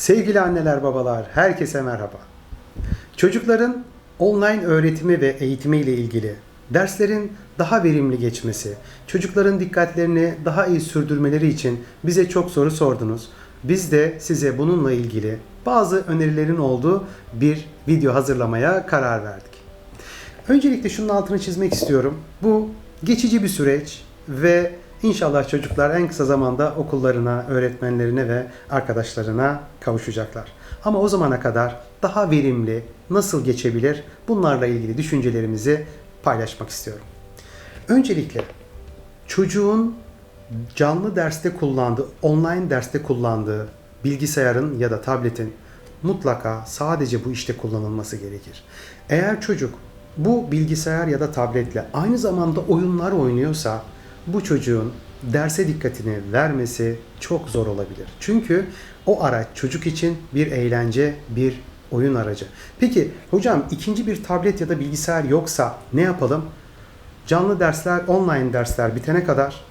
Sevgili anneler, babalar, herkese merhaba. Çocukların online öğretimi ve eğitimi ile ilgili derslerin daha verimli geçmesi, çocukların dikkatlerini daha iyi sürdürmeleri için bize çok soru sordunuz. Biz de size bununla ilgili bazı önerilerin olduğu bir video hazırlamaya karar verdik. Öncelikle şunun altını çizmek istiyorum. Bu geçici bir süreç ve inşallah çocuklar en kısa zamanda okullarına, öğretmenlerine ve arkadaşlarına kavuşacaklar. Ama o zamana kadar daha verimli nasıl geçebilir bunlarla ilgili düşüncelerimizi paylaşmak istiyorum. Öncelikle çocuğun canlı derste kullandığı, online derste kullandığı bilgisayarın ya da tabletin mutlaka sadece bu işte kullanılması gerekir. Eğer çocuk bu bilgisayar ya da tabletle aynı zamanda oyunlar oynuyorsa bu çocuğun derse dikkatini vermesi çok zor olabilir. Çünkü o araç çocuk için bir eğlence, bir oyun aracı. Peki hocam ikinci bir tablet ya da bilgisayar yoksa ne yapalım? Canlı dersler, online dersler bitene kadar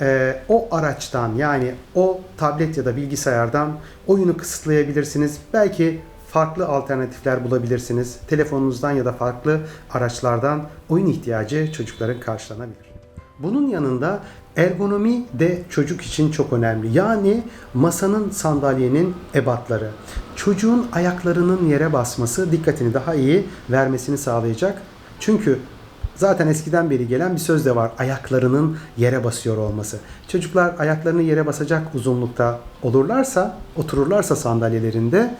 e, o araçtan yani o tablet ya da bilgisayardan oyunu kısıtlayabilirsiniz. Belki farklı alternatifler bulabilirsiniz. Telefonunuzdan ya da farklı araçlardan oyun ihtiyacı çocukların karşılanabilir. Bunun yanında ergonomi de çocuk için çok önemli. Yani masanın, sandalyenin ebatları. Çocuğun ayaklarının yere basması dikkatini daha iyi vermesini sağlayacak. Çünkü Zaten eskiden beri gelen bir söz de var. Ayaklarının yere basıyor olması. Çocuklar ayaklarını yere basacak uzunlukta olurlarsa, otururlarsa sandalyelerinde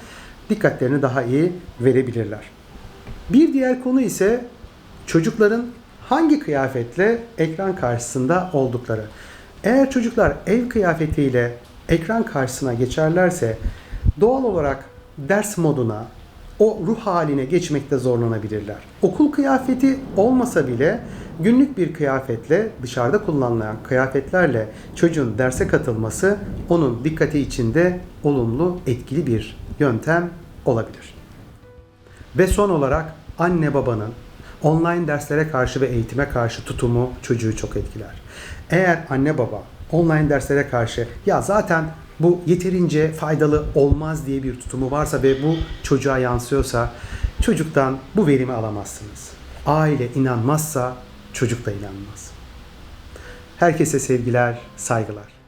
dikkatlerini daha iyi verebilirler. Bir diğer konu ise çocukların hangi kıyafetle ekran karşısında oldukları. Eğer çocuklar ev kıyafetiyle ekran karşısına geçerlerse doğal olarak ders moduna, o ruh haline geçmekte zorlanabilirler. Okul kıyafeti olmasa bile günlük bir kıyafetle dışarıda kullanılan kıyafetlerle çocuğun derse katılması onun dikkati içinde olumlu etkili bir yöntem olabilir. Ve son olarak anne babanın online derslere karşı ve eğitime karşı tutumu çocuğu çok etkiler. Eğer anne baba online derslere karşı ya zaten bu yeterince faydalı olmaz diye bir tutumu varsa ve bu çocuğa yansıyorsa çocuktan bu verimi alamazsınız. Aile inanmazsa çocuk da inanmaz. Herkese sevgiler, saygılar.